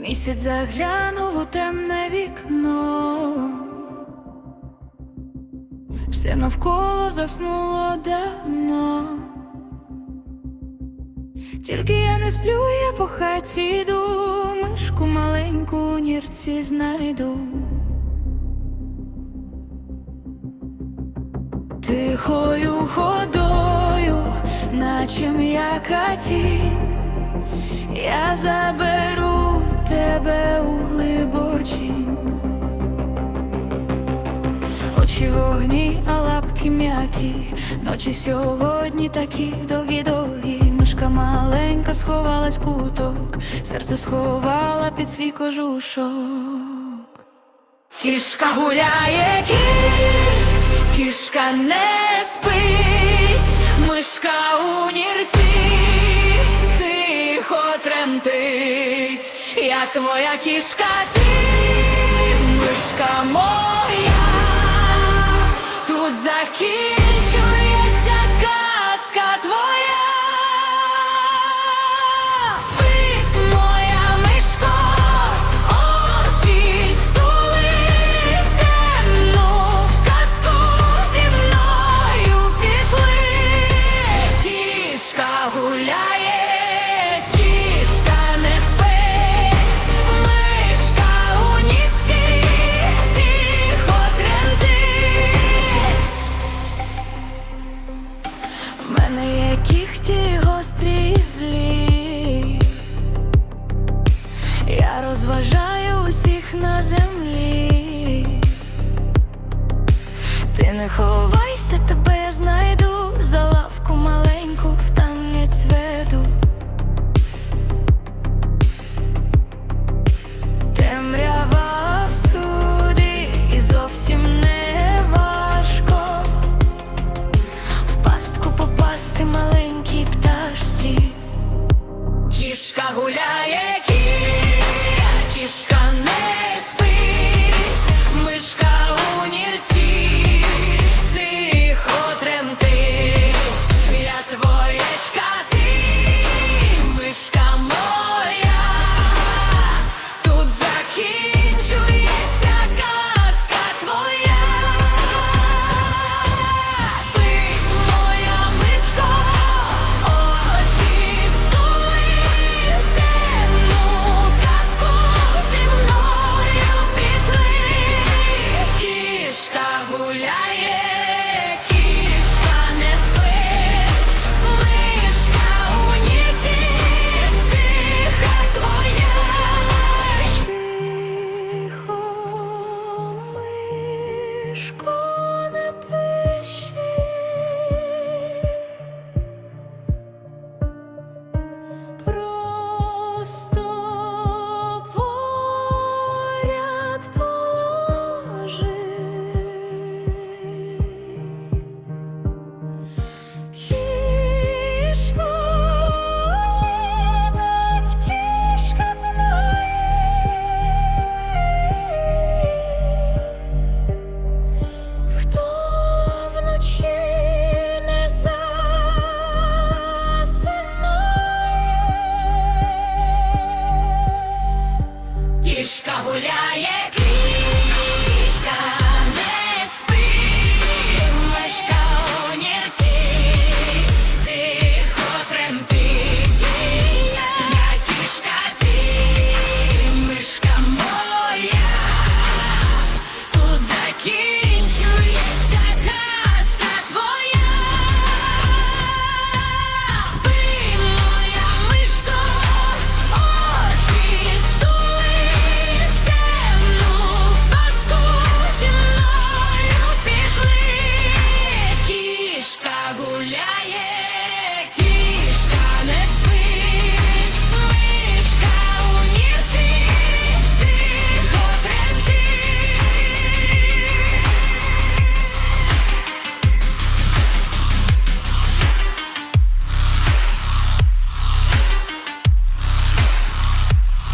Місяць заглянув у темне вікно, все навколо заснуло давно. Тільки я не сплю, я по хаті йду, мишку маленьку нірці знайду. Тихою ходою, наче м'яка тінь, я заберу тебе у глибочінь. Очі вогні, а лапки м'які, ночі сьогодні такі довгі-довгі. Мишка маленька сховалась куток, серце сховала під свій кожушок. Кішка гуляє, кішка не спить, мишка у нірці, тремтить, я твоя кішка, ти мишка моя, тут закінчується розважаю усіх на землі. Ти не ховайся, тебе